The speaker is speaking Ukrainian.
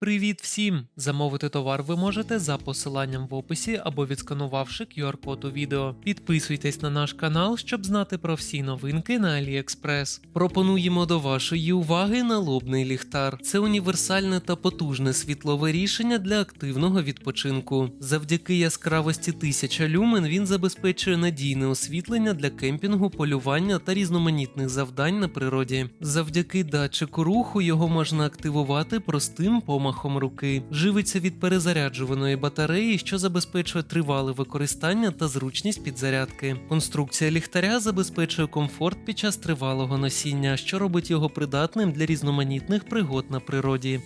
Привіт всім! Замовити товар ви можете за посиланням в описі або відсканувавши QR-код у відео. Підписуйтесь на наш канал, щоб знати про всі новинки на AliExpress. Пропонуємо до вашої уваги налобний ліхтар. Це універсальне та потужне світлове рішення для активного відпочинку. Завдяки яскравості 1000 люмен він забезпечує надійне освітлення для кемпінгу, полювання та різноманітних завдань на природі. Завдяки датчику руху його можна активувати простим помахом руки. Живиться від перезаряджуваної батареї, що забезпечує тривале використання та зручність підзарядки. Конструкція ліхтаря забезпечує комфорт під час тривалого носіння, що робить його придатним для різноманітних пригод на природі.